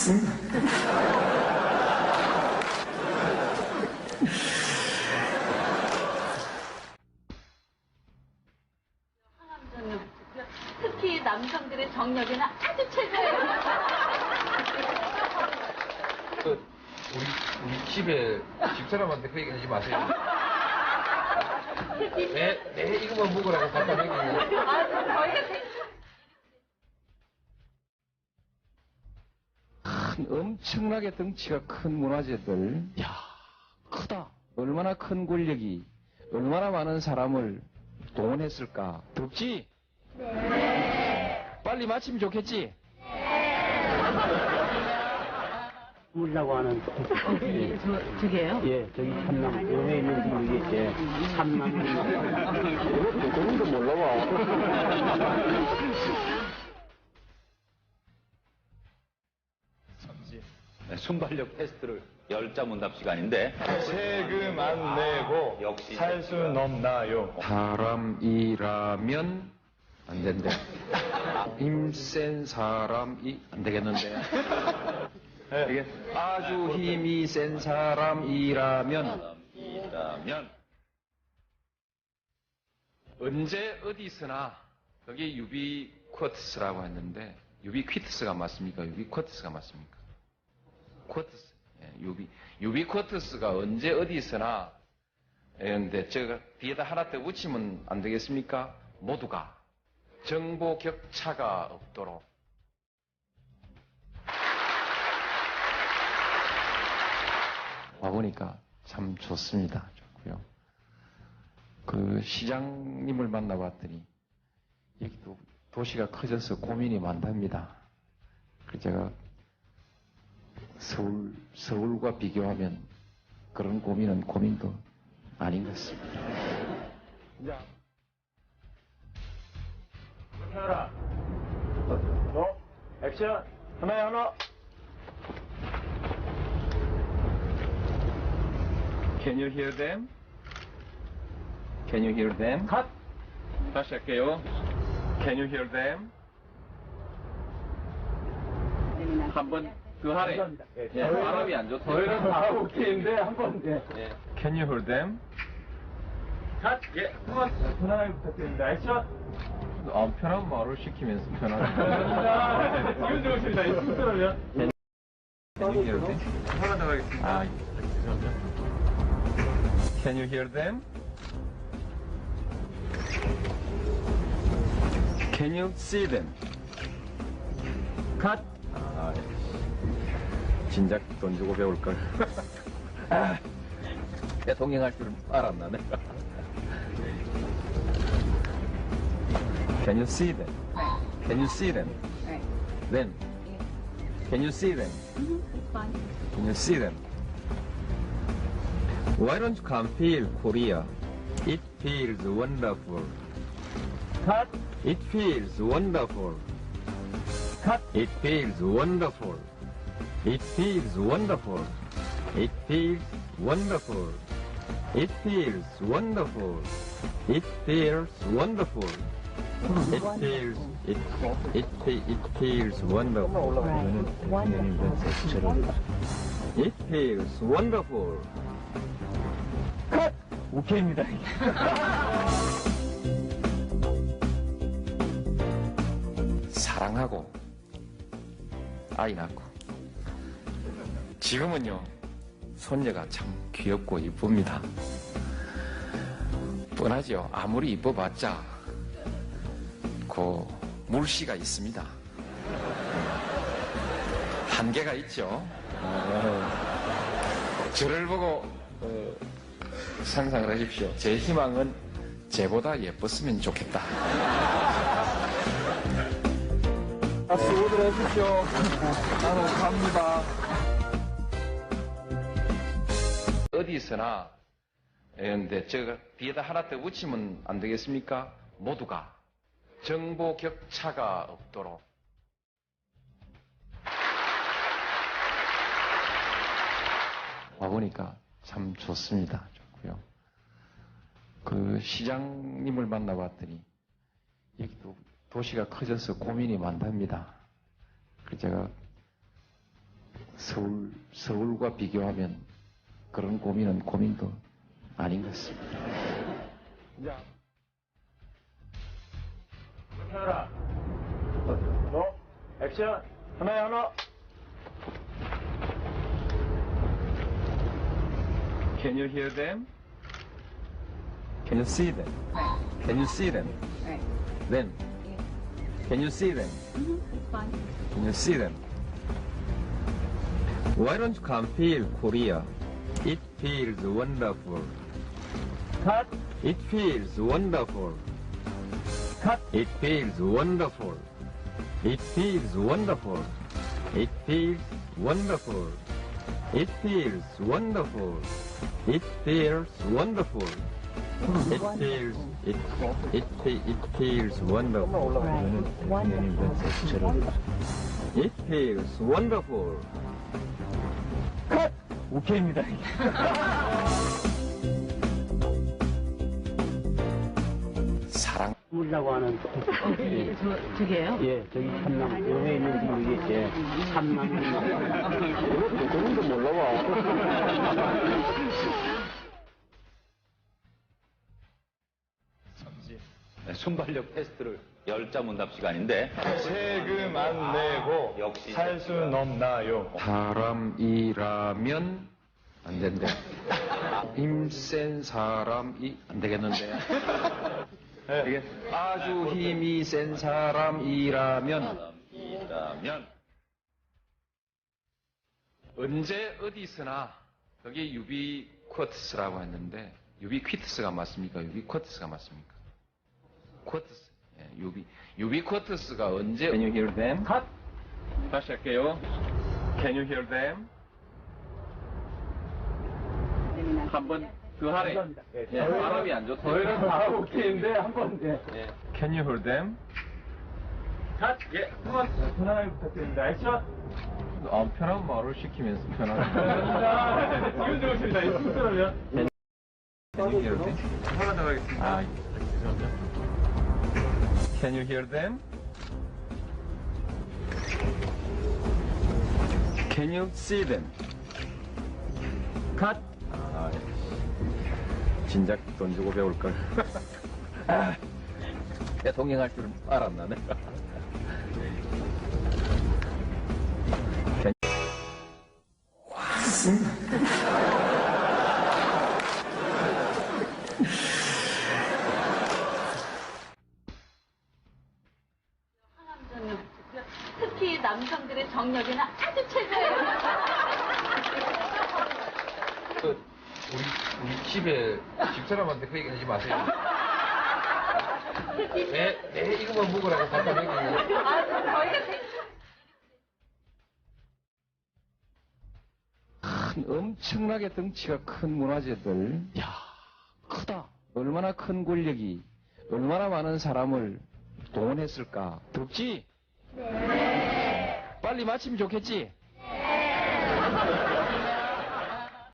맞습니다. 항암 특히 남성들의 정력에는 아주 최고예요. 그 우리 우리 집에 집사람한테 그 얘기 하지 마세요. 내, 내 이거만 먹으라고 갖다 먹이고 아, 저희가 되게 큰 엄청나게 덩치가 큰 문화재들. 야 크다. 얼마나 큰 권력이 얼마나 많은 사람을 동원했을까. 덥지? 네. 빨리 마치면 좋겠지? 물이라고 하는 예, 저, 저게요? 예 저기 참남 요에 있는 지금 이게 예 참남 그런 거 몰라봐 순발력 테스트를 열자 문답 시간인데 세금 안 내고 역시 살 수는 없나요? 사람이라면 안 된대. 힘센 사람이 안 되겠는데. 이게 아주 힘이 센 사람이라면 이라면 언제 어디서나 그게 유비쿼트스라고 했는데 유비퀴트스가 맞습니까? 유비쿼트스가 맞습니까? 쿼트스, 예, 유비 유비 쿼트스가 언제 어디서나 그런데 저 뒤에다 하나 더 붙이면 안 되겠습니까? 모두가 정보 격차가 없도록 와보니까 참 좋습니다. 좋고요. 그 시장님을 만나봤더니 여기도 도시가 커져서 고민이 많답니다. 그 제가 서울 서울과 비교하면 그런 고민은 고민도 아닌 것 같습니다. 자 카메라 너 액션 하나에 하나 Can you hear them? Can you hear them? 컷 다시 할게요. Can you hear them? 한번 더 하래. 감사합니다. 예, 예, 발음이 안 좋다. 저희는 다 오케이인데 한번 예. 예. Can you hear them? 컷! 예, 한번 편안하게 부탁드립니다. 액션! 아, 편한 말을 시키면서 편하게. 감사합니다. 기분 좋으십니다. 이 순서라면. Can you hear them? 하나 더 하겠습니다. 아, 죄송합니다. Can you hear them? Can you see them? 컷! 아, 진작 돈 주고 배울 걸. 아, 대통령 줄 알았나 내가. Can you see them? Can you see them? Then. Can you see them? Can you see them? Why don't you come feel Korea? It feels wonderful. 컷! It feels wonderful. 컷! It feels wonderful. It feels wonderful. It feels wonderful. It feels wonderful. It feels wonderful. It feels it it it feels wonderful. It feels wonderful. 컷! 오케이입니다. 사랑하고 아이 낳고 지금은요 손녀가 참 귀엽고 이쁩니다. 뻔하죠 아무리 이뻐봤자 그 물씨가 있습니다. 한계가 있죠. 어, 저를 보고 어, 상상을 하십시오. 제 희망은 쟤보다 예뻤으면 좋겠다. 박수 오들 해주십시오. 나는 갑니다. 어디서나, 그런데 저 뒤에다 하나 더 붙이면 안 되겠습니까? 모두가 정보 격차가 없도록 와보니까 참 좋습니다. 좋고요. 그 시장님을 만나봤더니 여기도 도시가 커져서 고민이 많답니다. 그 제가 서울, 서울과 비교하면 그런 고민은 고민도 아닌 것 같습니다. 자. 카메라. 너, 액션. 하나에 하나. Can you hear them? Can you see them? Can you see them? Then, can you see them? Can you see them? Why don't you come feel Korea? It feels wonderful. 컷. It feels wonderful. 컷. It feels wonderful. It feels wonderful. It feels wonderful. It feels wonderful. It feels wonderful. It feels it it it feels wonderful. It feels wonderful. 컷. 오케이입니다. 사랑 물이라고 하는 예, 저, 저게요? 예, 저기 참남, 여기 있는 지금 이게, 예, 참남. 이것도 그런도 몰라봐. 순발력 테스트를 열자 문답 시간인데 세금 안 내고 역시 살 수는 없나요? 사람이라면 안 된대. 힘센 사람이 안 되겠는데. 이게 아주 힘이 센 사람이라면 이라면 언제 어디서나 그게 유비쿼트스라고 했는데 유비퀴트스가 맞습니까? 유비쿼트스가 맞습니까? 쿼트스. 예, 유비 유비 쿼트스가 언제 Can you hear them? 컷. 다시 할게요. Can you hear them? 한번더 하래. 예, 발음이 안 좋다. 저희는 다 오케이인데, 한 번, 예. Can you hear them? 컷. 예, 한 번, 편안하게 부탁드립니다. 액션. 아, 편한 말을 시키면서 편하게. 지금 좋으십니다. 이 순서라면. Can you hear them? 하나 더 하겠습니다. 아, Can you hear them? Can you see them? 컷. 아, 진작 돈 주고 배울 걸. 아, 대통령 할 줄은 알았나 내가. 항 우리 우리 집에 집사람한테 그 얘기 하지 마세요. 내, 내 이거만 먹으라고 갖다 먹이고 아, 저희가 큰 엄청나게 덩치가 큰 문화재들. 야 크다. 얼마나 큰 권력이 얼마나 많은 사람을 동원했을까. 덥지? 빨리 마치면 좋겠지?